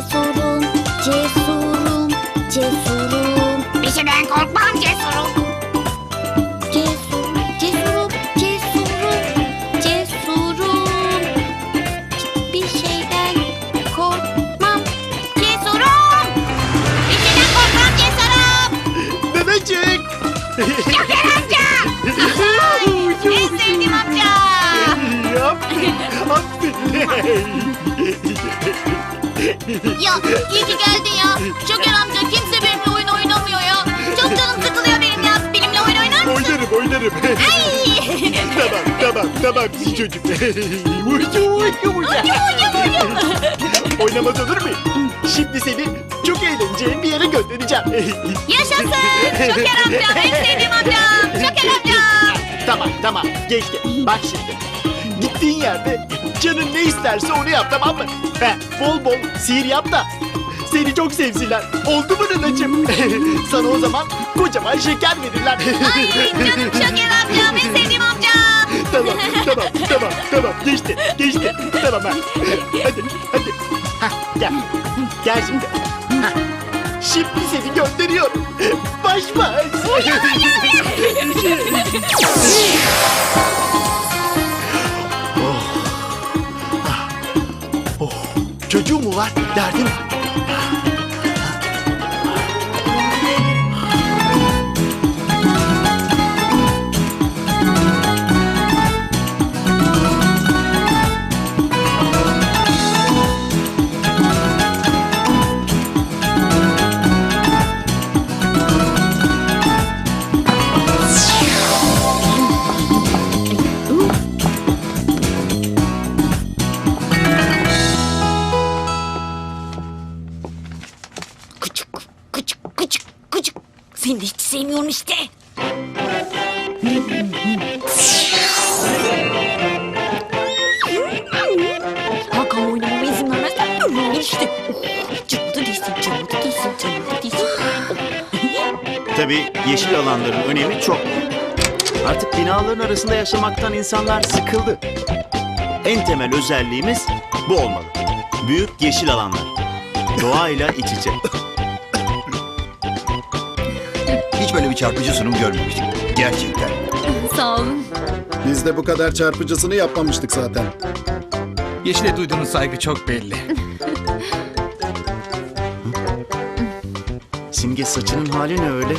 Cesurum, cesurum, cesurum. Bir şeyden korkmam cesurum. Cesur, cesurum, cesurum, cesurum. Bir şeyden korkmam. Cesurum. Bir şeyden korkmam cesurum. Bebecik. Şoker amca. en sevdiğim amca. Ya iyi ki geldin ya. Şoker amca kimse benimle oyun oynamıyor ya. Çok canım sıkılıyor benim ya. Benimle oyun oynar mısın? oynarım oynarım. Ay. tamam tamam tamam siz çocuk. Uyucu uyucu uyucu. Oynamaz olur mu? Şimdi seni çok eğleneceğin bir yere göndereceğim. Yaşasın. Şoker amca. En sevdiğim amcam. Şoker amcam. tamam tamam geçti. Bak şimdi. Gittiğin yerde canın ne isterse onu yap tamam mı? He, bol bol sihir yap da seni çok sevsinler. Oldu mu nanacığım? Sana o zaman kocaman şeker verirler. Ay canım Şoker amcam. En sevdiğim amcam. tamam tamam tamam tamam geçti geçti. Tamam ha. Hadi hadi. Hah, gel. Gel şimdi. Hah. Şimdi seni gönderiyorum. Derdin Seni hiç sevmiyorum işte. Hakan oynamama izin vermezsen olur işte. Canı da değilsin, canı da değilsin, canı da değilsin. Tabii yeşil alanların önemi çok. Artık binaların arasında yaşamaktan insanlar sıkıldı. En temel özelliğimiz bu olmalı. Büyük yeşil alanlar. Doğayla iç içe. Böyle bir çarpıcı sunum görmemiştim. Gerçekten. Sağ olun. Biz de bu kadar çarpıcısını yapmamıştık zaten. Yeşil'e duyduğunuz saygı çok belli. Simge saçının hali ne öyle?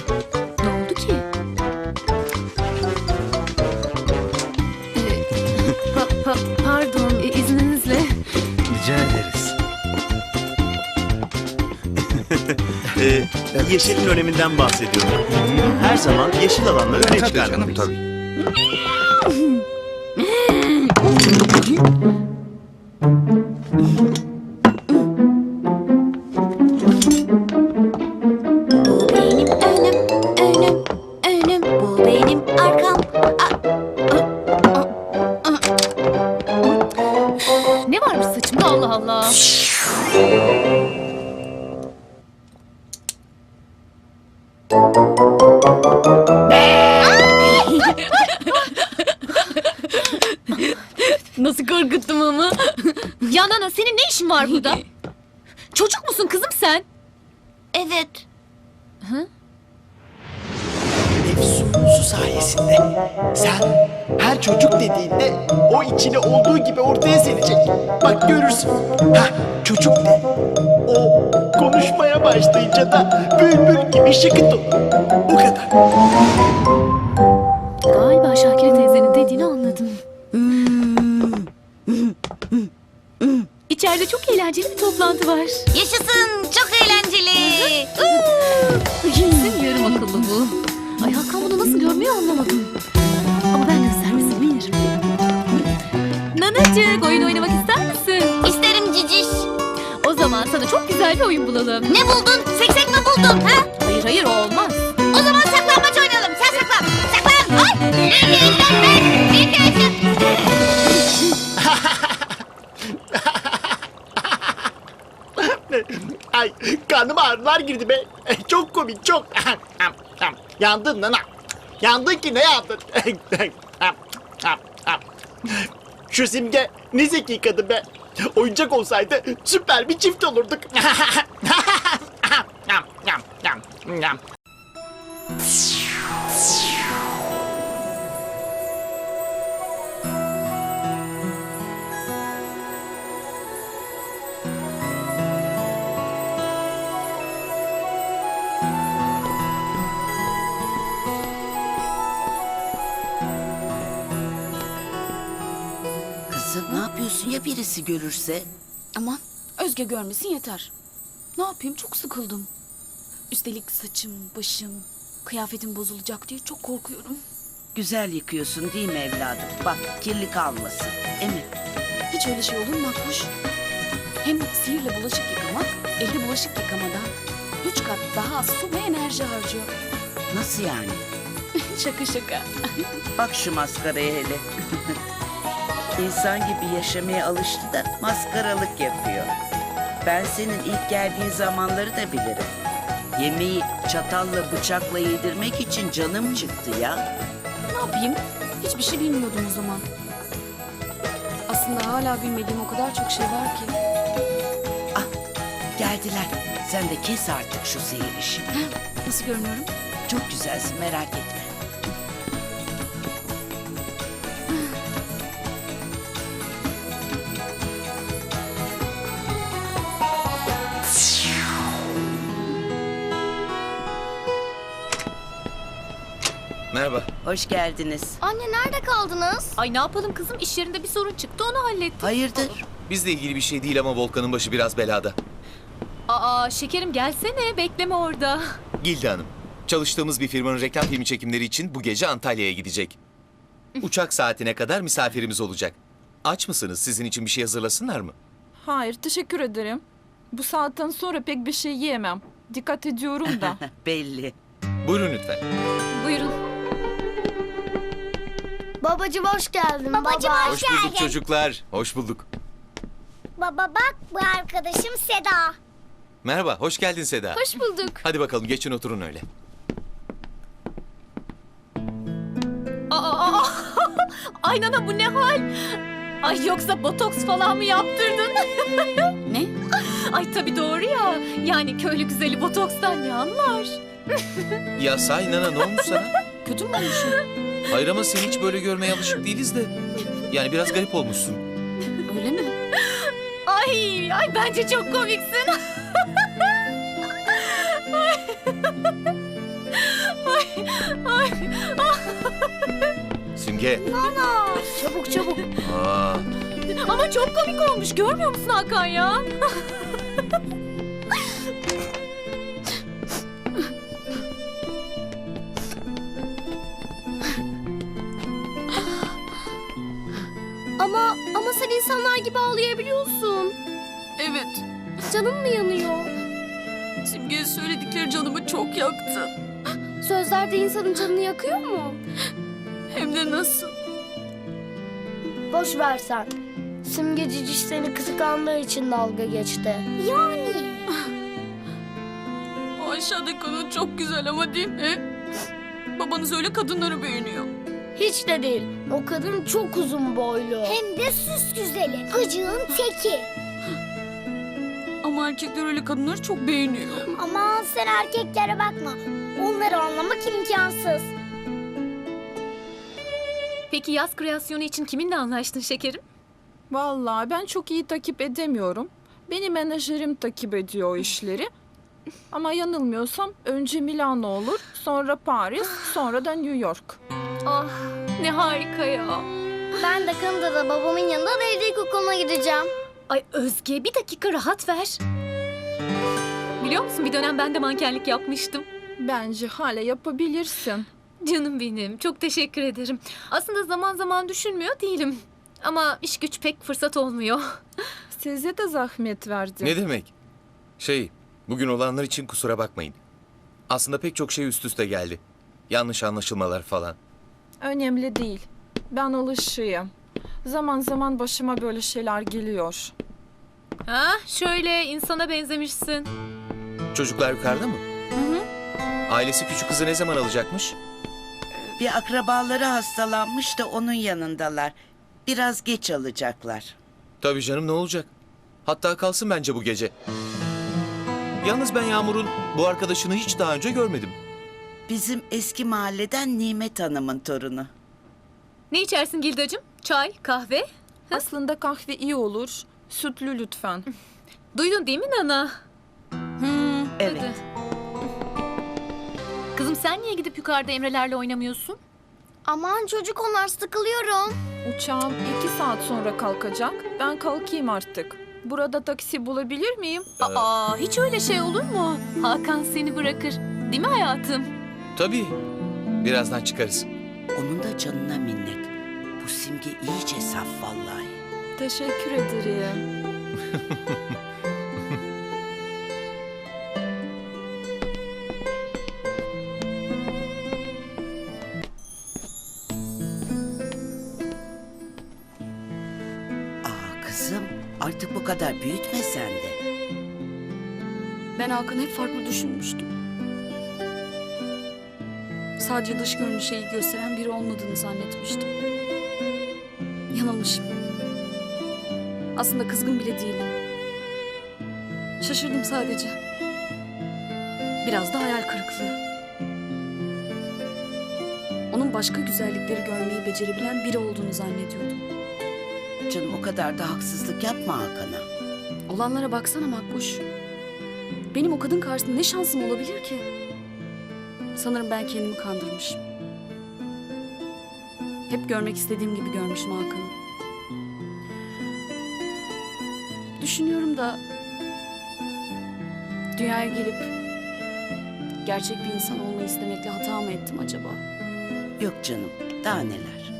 Ee, yeşilin öneminden bahsediyorum. Her zaman yeşil alanları öne Tabii canım çıkarmalıyız. tabii. burada? Çocuk musun kızım sen? Evet. Su sayesinde sen her çocuk dediğinde o içine olduğu gibi ortaya serecek. Bak görürsün. Ha çocuk de. O konuşmaya başlayınca da bülbül gibi şıkıt olur. Bu kadar. İçeride çok eğlenceli bir toplantı var. Yaşasın. Çok eğlenceli. Kesin yarım akıllı bu. Ay Hakan bunu nasıl görmüyor anlamadım. Ama ben göstermesini bilirim. Nanacık oyun oynamak ister misin? İsterim ciciş. O zaman sana çok güzel bir oyun bulalım. Ne buldun? Seksek mi buldun? Ha? Hayır hayır o olmaz. O zaman saklambaç oynayalım. Sen saklan. Saklan. Ay. Bir Ay ağrılar girdi be. Çok komik çok. Yandın nana. Yandın ki ne yandın? Şu simge ne zeki kadın be. Oyuncak olsaydı süper bir çift olurduk. Ya birisi görürse? Aman Özge görmesin yeter. Ne yapayım çok sıkıldım. Üstelik saçım, başım, kıyafetim bozulacak diye çok korkuyorum. Güzel yıkıyorsun değil mi evladım? Bak kirli kalmasın. Emin. Hiç öyle şey olur mu Makbuş? Hem sihirle bulaşık yıkamak, elde bulaşık yıkamadan üç kat daha az su ve enerji harcıyor. Nasıl yani? şaka şaka. Bak şu maskaraya hele. İnsan gibi yaşamaya alıştı da maskaralık yapıyor. Ben senin ilk geldiğin zamanları da bilirim. Yemeği çatalla bıçakla yedirmek için canım çıktı ya. Ne yapayım? Hiçbir şey bilmiyordum o zaman. Aslında hala bilmediğim o kadar çok şey var ki. Ah geldiler. Sen de kes artık şu sihir işini. Nasıl görünüyorum? Çok güzelsin merak etme. Merhaba. Hoş geldiniz. Anne nerede kaldınız? Ay ne yapalım kızım iş yerinde bir sorun çıktı onu hallettik. Hayırdır? Bizle ilgili bir şey değil ama Volkan'ın başı biraz belada. Aa şekerim gelsene bekleme orada. Gilde Hanım. Çalıştığımız bir firmanın reklam filmi çekimleri için bu gece Antalya'ya gidecek. Uçak saatine kadar misafirimiz olacak. Aç mısınız? Sizin için bir şey hazırlasınlar mı? Hayır, teşekkür ederim. Bu saatten sonra pek bir şey yiyemem. Dikkat ediyorum da. Belli. Buyurun lütfen. Buyurun. Babacım hoş geldin Babacım Hoş bulduk çocuklar. Hoş bulduk. Baba bak bu arkadaşım Seda. Merhaba, hoş geldin Seda. Hoş bulduk. Hadi bakalım geçin oturun öyle. Aa, aa, Ay nana bu ne hal? Ay yoksa botoks falan mı yaptırdın? Ne? Ay tabii doğru ya. Yani köylü güzeli botokstan ne anlar? Ya say Nana ne olmuş sana? Kötü mü olmuşum? Hayır ama seni hiç böyle görmeye alışık değiliz de. Yani biraz garip olmuşsun. Öyle mi? Ay ay bence çok komiksin. Simge. Çabuk çabuk. Aa, Ama çok komik olmuş görmüyor musun Hakan ya? Sen insanlar gibi ağlayabiliyorsun. Evet. Canın mı yanıyor? Simge'ye söyledikleri canımı çok yaktı. Sözler de insanın canını yakıyor mu? Hem de nasıl? Boş ver sen. Simge Ciciş seni kıskandığı için dalga geçti. Yani. O aşağıdaki kadın çok güzel ama değil mi? Babanız öyle kadınları beğeniyor. Hiç de değil. O kadın çok uzun boylu. Hem de süs güzeli. Gıcığın teki. Ama erkekler öyle kadınları çok beğeniyor. Aman sen erkeklere bakma. Onları anlamak imkansız. Peki yaz kreasyonu için kiminle anlaştın şekerim? Vallahi ben çok iyi takip edemiyorum. Benim menajerim takip ediyor o işleri. Ama yanılmıyorsam önce Milano olur, sonra Paris, sonra da New York. Ah ne harika ya. Ben de Kanada'da babamın yanında devlet okuluna gideceğim. Ay Özge bir dakika rahat ver. Biliyor musun bir dönem ben de mankenlik yapmıştım. Bence hala yapabilirsin. Canım benim çok teşekkür ederim. Aslında zaman zaman düşünmüyor değilim. Ama iş güç pek fırsat olmuyor. Size de zahmet verdim. ne demek? Şey, bugün olanlar için kusura bakmayın. Aslında pek çok şey üst üste geldi. Yanlış anlaşılmalar falan. Önemli değil. Ben alışığım. Zaman zaman başıma böyle şeyler geliyor. Ha şöyle insana benzemişsin. Çocuklar yukarıda mı? Ailesi küçük kızı ne zaman alacakmış? Bir akrabaları hastalanmış da onun yanındalar. Biraz geç alacaklar. Tabii canım ne olacak? Hatta kalsın bence bu gece. Yalnız ben Yağmur'un bu arkadaşını hiç daha önce görmedim. Bizim eski mahalleden Nimet Hanım'ın torunu. Ne içersin Gildacığım? Çay, kahve? Aslında kahve iyi olur. Sütlü lütfen. Duydun değil mi Nana? Evet. Kızım sen niye gidip yukarıda Emre'lerle oynamıyorsun? Aman çocuk onlar sıkılıyorum. Uçağım iki saat sonra kalkacak. Ben kalkayım artık. Burada taksi bulabilir miyim? Aa, hiç öyle şey olur mu? Hakan seni bırakır. Değil mi hayatım? Tabii. Birazdan çıkarız. Onun da canına minnet. Bu simge iyice saf vallahi. Teşekkür ederim. Aa kızım artık bu kadar büyütme sen de. Ben Hakan'ı hep farklı düşünmüştüm. Sadece dış görünüşe iyi gösteren biri olmadığını zannetmiştim. Yanılmışım. Aslında kızgın bile değilim. Şaşırdım sadece. Biraz da hayal kırıklığı. Onun başka güzellikleri görmeyi becerebilen biri olduğunu zannediyordum. Canım o kadar da haksızlık yapma Hakan'a. Olanlara baksana Makbuş. Benim o kadın karşısında ne şansım olabilir ki? Sanırım ben kendimi kandırmışım. Hep görmek istediğim gibi görmüşüm Hakan'ı. Düşünüyorum da... Dünyaya gelip... Gerçek bir insan olmayı istemekle hata mı ettim acaba? Yok canım daha neler.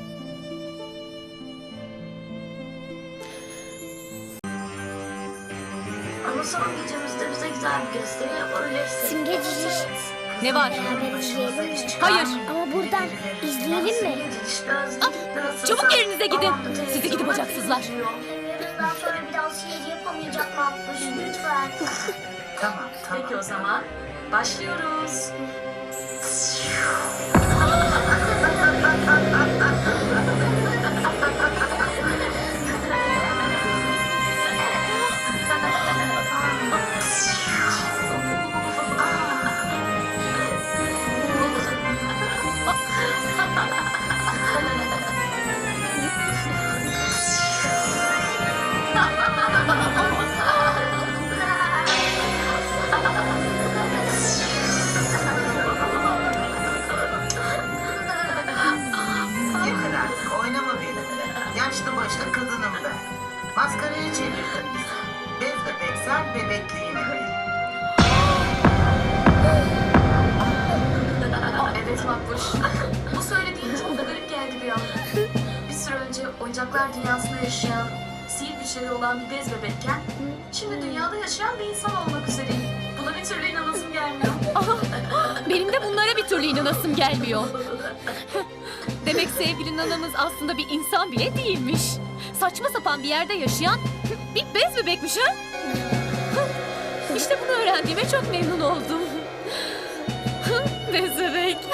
Ama son gecemizde bize güzel bir gösteri yapabilirsin. Simge Ciciş. Ne var? Beraber izleyelim mi? Hayır. Ama buradan izleyelim mi? Çabuk yerinize gidin. Sizi gidip bacaksızlar. Yarından sonra bir daha şiir yapamayacak Makbuş lütfen. Tamam, tamam. Peki o zaman başlıyoruz. bir bez bebekken, şimdi dünyada yaşayan bir insan olmak üzereyim. Buna bir türlü inanasım gelmiyor. Benim de bunlara bir türlü inanasım gelmiyor. Demek sevgili nanamız aslında bir insan bile değilmiş. Saçma sapan bir yerde yaşayan bir bez bebekmiş ha? İşte bunu öğrendiğime çok memnun oldum. bez bebek.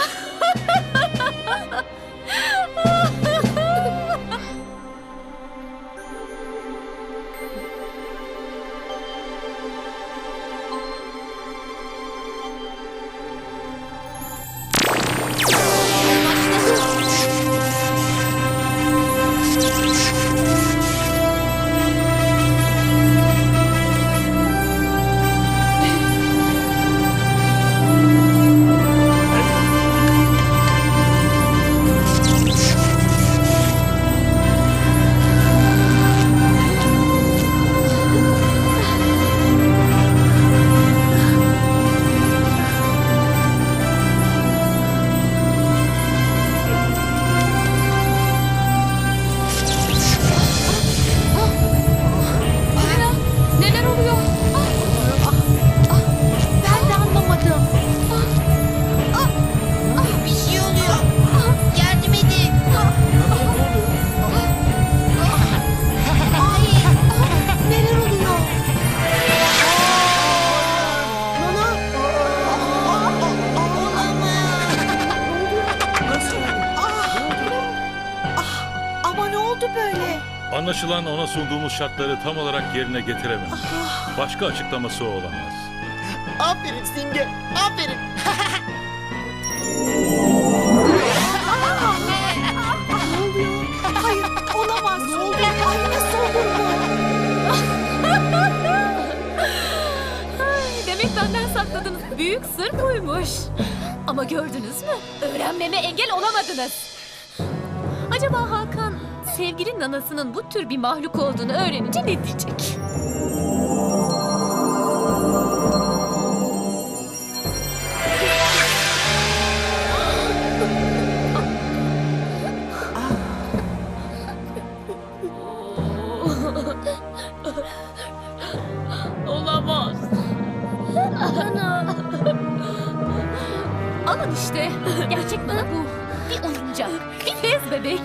Anlaşılan ona sunduğumuz şartları tam olarak yerine getirememiş. Başka açıklaması olamaz. Aferin Simge. Aferin. Hayır olamaz. Ay nasıl olur bu? Ay, Demek benden sakladığınız büyük sır buymuş. Ama gördünüz mü? Öğrenmeme engel olamadınız. Acaba Hakan sevgili nanasının bu tür bir mahluk olduğunu öğrenince ne diyecek? Olamaz. Alın işte. Gerçek bana bu. Bir oyuncak. Bir bez bebek.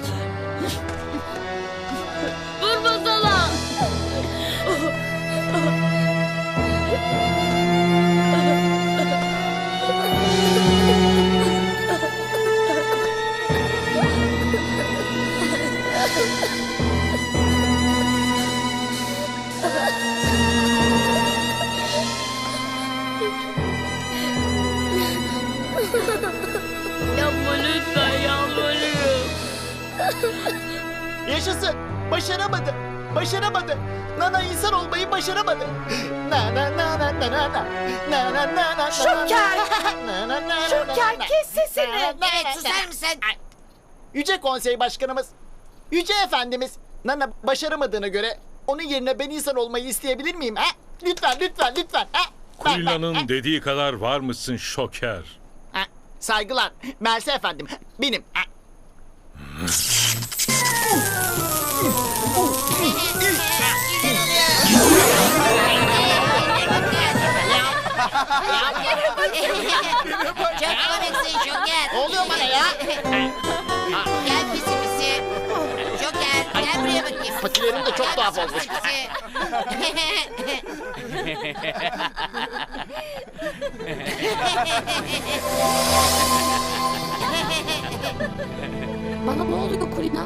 Yapma lütfen yalvarırım. Yaşasın. Başaramadı. Başaramadı. Nana insan olmayı başaramadı. Şoker! Şoker kes sesini. Evet susar mısın? Yüce Konsey Başkanımız. Yüce Efendimiz. Nana başaramadığına göre onun yerine ben insan olmayı isteyebilir miyim? Ha? Lütfen lütfen lütfen. Ha? Ben- ben- Kulina'nın dediği kadar var mısın şoker? Ha, Saygılar. Mersi efendim. Benim. Ha. Çok komiksin Şoker. Ne oluyor bana ya? Gel pisi pisi. Şoker gel buraya bakayım. Patilerim de çok tuhaf olmuş. Pisi. Bana ne oluyor Kulina?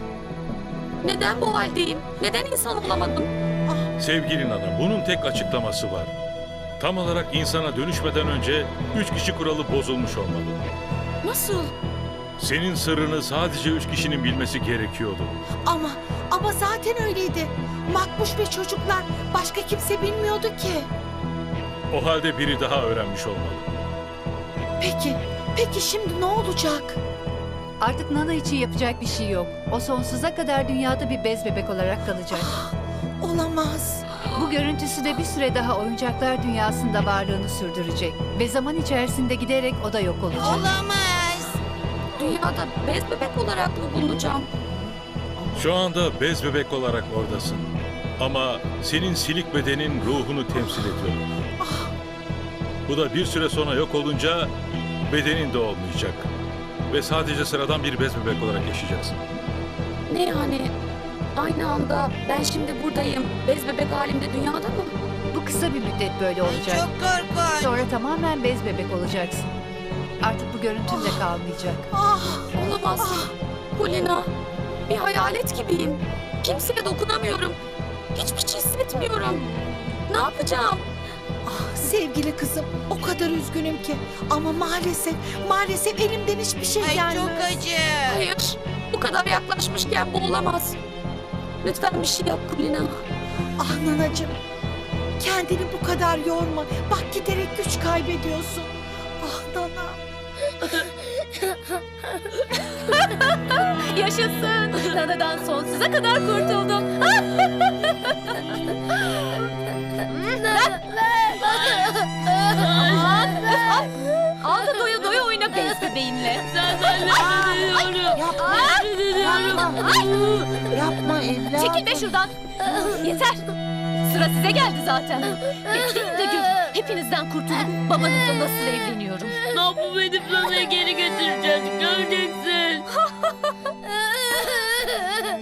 Neden bu haldeyim? Neden insan olamadım? Sevgili Nana, bunun tek açıklaması var. Tam olarak insana dönüşmeden önce üç kişi kuralı bozulmuş olmalı. Nasıl? Senin sırrını sadece üç kişinin bilmesi gerekiyordu. Ama ama zaten öyleydi. Makbuş ve çocuklar başka kimse bilmiyordu ki. O halde biri daha öğrenmiş olmalı. Peki, peki şimdi ne olacak? Artık Nana için yapacak bir şey yok. O sonsuza kadar dünyada bir bez bebek olarak kalacak. Olamaz. Bu görüntüsü de bir süre daha oyuncaklar dünyasında varlığını sürdürecek. Ve zaman içerisinde giderek o da yok olacak. Olamaz. Dünyada bez bebek olarak mı bulunacağım? Şu anda bez bebek olarak oradasın. Ama senin silik bedenin ruhunu temsil ediyor. Bu da bir süre sonra yok olunca bedenin de olmayacak. Ve sadece sıradan bir bez bebek olarak yaşayacaksın. Ne yani? Aynı anda ben şimdi buradayım. Bez bebek halimde dünyada mı? Bu kısa bir müddet böyle olacak. Çok korkunç. Sonra tamamen bez bebek olacaksın. Artık bu görüntün de kalmayacak. Ah, Olamaz. Kulina, bir hayalet gibiyim. Kimseye dokunamıyorum. Hiçbir şey hissetmiyorum. Ne yapacağım? ah sevgili kızım o kadar üzgünüm ki. Ama maalesef, maalesef elimden hiçbir şey Ay gelmez. çok acı. Hayır, bu kadar yaklaşmışken bu olamaz. Lütfen bir şey yap Kulina. Ah nanacığım. Kendini bu kadar yorma. Bak giderek güç kaybediyorsun. Ah nana. Yaşasın. Nanadan sonsuza kadar kurtuldum. Al, al da doya doya oyna bez bebeğinle. Yapma. Yapma evladım. Çekil be şuradan. Yeter. Sıra size geldi zaten. Bekleyin de gör. Hepinizden kurtulup babanızla nasıl evleniyorum. Ne yapıp edip Nana'ya geri getireceğiz. Göreceksin.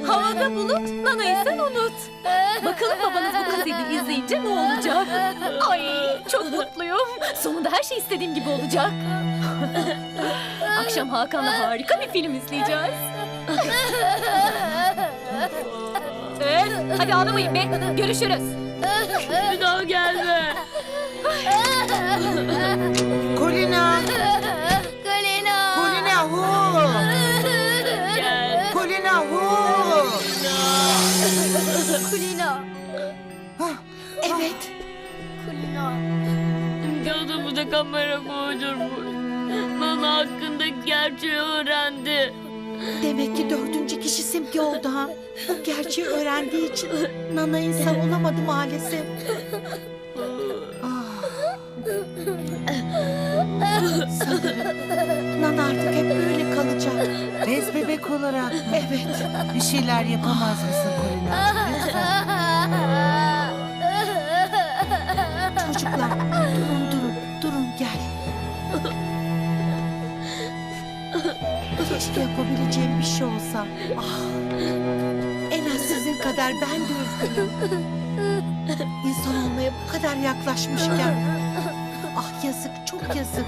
Havada bulut, Nana'yı sen unut. Bakalım babanız bu kaseti izleyince ne olacak? Ay çok mutluyum. Sonunda her şey istediğim gibi olacak. Akşam Hakan'la harika bir film izleyeceğiz. Öf, hadi ağlamayın be. Görüşürüz. Bir daha gelme. Kulina! Galina. Kulina hu! Gel. Kulina hu! Kulina. Evet. Kulina. Odamıza kamera koydurmuş. Nana hakkında gerçeği öğrendi. Demek ki dördüncü kişi Simge oldu ha. Gerçeği öğrendiği için Nana insan olamadı maalesef. Ah. Sanırım Nana artık hep böyle kalacak. Bez bebek olarak. Evet. Bir şeyler yapamaz mısın Kulina? Çocuklar Keşke yapabileceğim bir şey olsa. Ah. En az sizin kadar ben de üzgünüm. İnsan olmaya bu kadar yaklaşmışken. Ah yazık çok yazık.